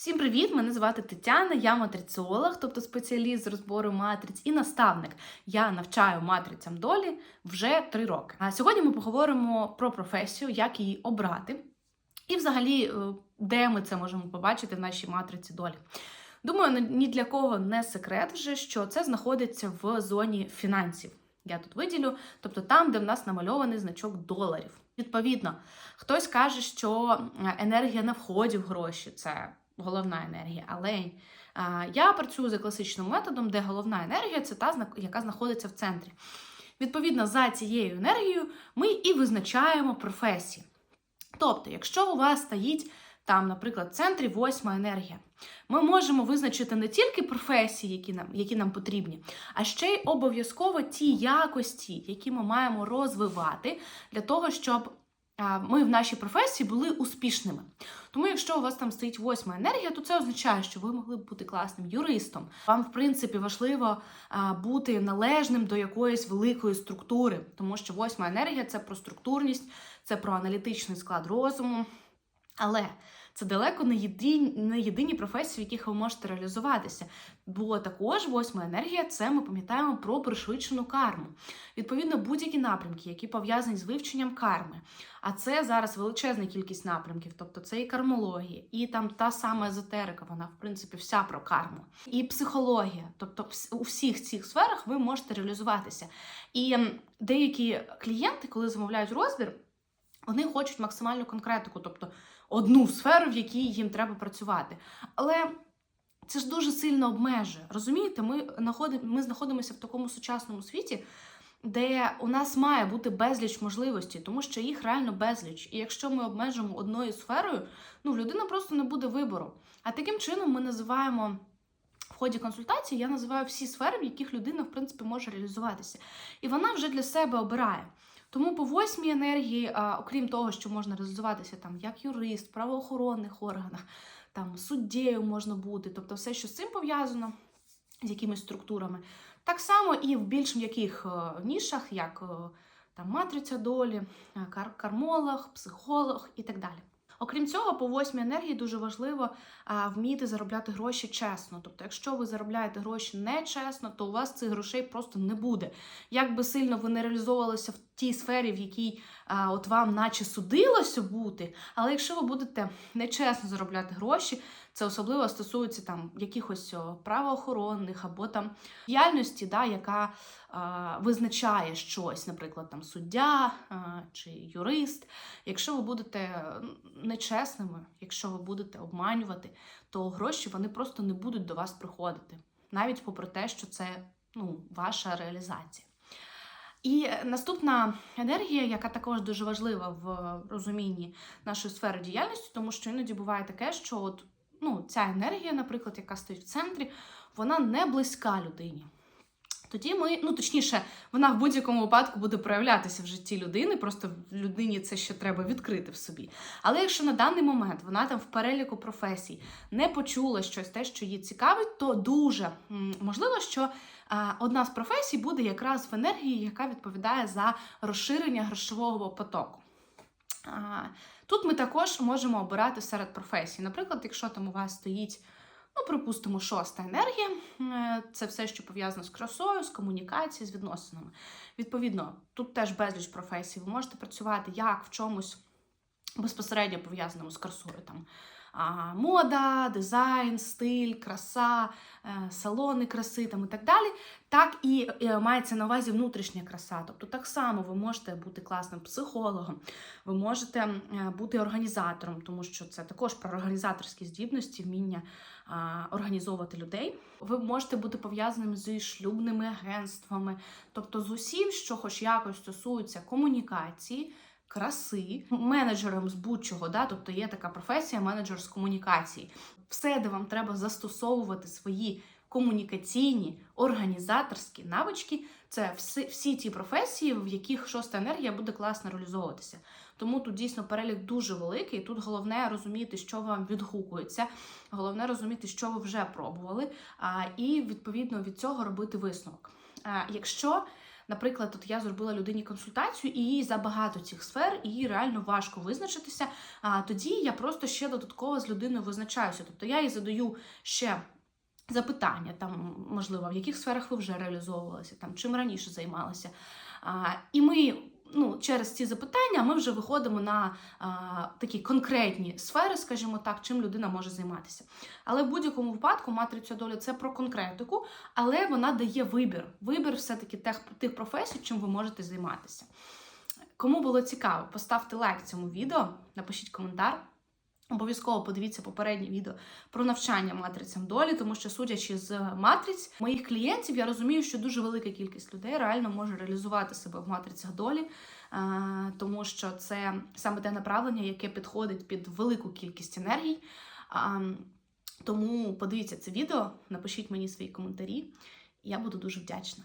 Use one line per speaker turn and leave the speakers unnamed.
Всім привіт! Мене звати Тетяна, я матриціолог, тобто спеціаліст з розбору матриць і наставник. Я навчаю матрицям долі вже три роки. А сьогодні ми поговоримо про професію, як її обрати, і взагалі, е, де ми це можемо побачити в нашій матриці долі. Думаю, ні для кого не секрет вже, що це знаходиться в зоні фінансів. Я тут виділю, тобто там, де в нас намальований значок доларів. Відповідно, хтось каже, що е, енергія на вході в гроші це головна енергія. Але а, я працюю за класичним методом, де головна енергія це та, яка знаходиться в центрі. Відповідно, за цією енергією ми і визначаємо професії. Тобто, якщо у вас стоїть там, наприклад, в центрі восьма енергія, ми можемо визначити не тільки професії, які нам, які нам потрібні, а ще й обов'язково ті якості, які ми маємо розвивати для того, щоб ми в нашій професії були успішними. Тому, якщо у вас там стоїть восьма енергія, то це означає, що ви могли б бути класним юристом. Вам, в принципі, важливо бути належним до якоїсь великої структури, тому що восьма енергія це про структурність, це про аналітичний склад розуму. Але це далеко не єдині, не єдині професії, в яких ви можете реалізуватися. Бо також восьма енергія це ми пам'ятаємо про пришвидшену карму. Відповідно, будь-які напрямки, які пов'язані з вивченням карми. А це зараз величезна кількість напрямків, тобто це і кармологія, і там та сама езотерика, вона в принципі вся про карму, і психологія. Тобто, у всіх цих сферах ви можете реалізуватися. І деякі клієнти, коли замовляють розбір, вони хочуть максимальну конкретику, тобто одну сферу, в якій їм треба працювати. Але це ж дуже сильно обмежує. Розумієте, ми, ми знаходимося в такому сучасному світі, де у нас має бути безліч можливостей, тому що їх реально безліч. І якщо ми обмежимо одною сферою, ну в людини просто не буде вибору. А таким чином ми називаємо. В ході консультації я називаю всі сфери, в яких людина, в принципі, може реалізуватися. І вона вже для себе обирає. Тому по восьмій енергії, окрім того, що можна реалізуватися там як юрист, в правоохоронних органах, там суддєю можна бути, тобто все, що з цим пов'язано, з якимись структурами. Так само і в більш м'яких е, нішах, як е, там матриця долі, е, кар- кармолог, психолог і так далі. Окрім цього, по восьмій енергії дуже важливо а, вміти заробляти гроші чесно. Тобто, якщо ви заробляєте гроші нечесно, то у вас цих грошей просто не буде. Як би сильно ви не реалізовувалися в тій сфері, в якій а, от вам наче судилося бути, але якщо ви будете нечесно заробляти гроші, це особливо стосується там якихось правоохоронних або там діяльності, да, яка а, визначає щось, наприклад, там суддя а, чи юрист. Якщо ви будете нечесними, якщо ви будете обманювати, то гроші вони просто не будуть до вас приходити, навіть попри те, що це ну, ваша реалізація. І наступна енергія, яка також дуже важлива в розумінні нашої сфери діяльності, тому що іноді буває таке, що от, ну, ця енергія, наприклад, яка стоїть в центрі, вона не близька людині. Тоді ми, ну точніше, вона в будь-якому випадку буде проявлятися в житті людини, просто людині це ще треба відкрити в собі. Але якщо на даний момент вона там в переліку професій не почула щось те, що її цікавить, то дуже можливо, що одна з професій буде якраз в енергії, яка відповідає за розширення грошового потоку. Тут ми також можемо обирати серед професій. Наприклад, якщо там у вас стоїть, ну, припустимо, шоста енергія, е, це все, що пов'язано з красою, з комунікацією, з відносинами. Відповідно, тут теж безліч професій. Ви можете працювати як в чомусь безпосередньо пов'язаному з красою. Там, мода, дизайн, стиль, краса, е, салони краси там, і так далі, так і е, мається на увазі внутрішня краса. Тобто так само ви можете бути класним психологом, ви можете е, бути організатором, тому що це також про організаторські здібності, вміння організовувати людей. Ви можете бути пов'язаним зі шлюбними агентствами, тобто з усім, що хоч якось стосується комунікації. Краси, менеджером з будь-чого, да? тобто є така професія менеджер з комунікації. Все, де вам треба застосовувати свої комунікаційні, організаторські навички, це всі, всі ті професії, в яких шоста енергія буде класно реалізовуватися. Тому тут дійсно перелік дуже великий. Тут головне розуміти, що вам відгукується, головне розуміти, що ви вже пробували, і відповідно від цього робити висновок. Якщо наприклад, от я зробила людині консультацію, і їй забагато цих сфер, і їй реально важко визначитися. А тоді я просто ще додатково з людиною визначаюся. Тобто я їй задаю ще. Запитання там, можливо, в яких сферах ви вже реалізовувалися, там чим раніше займалися. А, і ми через ці запитання ми вже виходимо на а, такі конкретні сфери, скажімо так, чим людина може займатися. Але в будь-якому випадку матриця долі це про конкретику, але вона дає вибір. Вибір все-таки тих, тих професій, чим ви можете займатися. Кому було цікаво, поставте лайк цьому відео, напишіть коментар. Обов'язково подивіться попереднє відео про навчання матрицям долі, тому що, судячи з матриць моїх клієнтів, я розумію, що дуже велика кількість людей реально може реалізувати себе в матрицях долі, тому що це саме те направлення, яке підходить під велику кількість енергій. Тому подивіться це відео, напишіть мені свої коментарі, я буду дуже вдячна.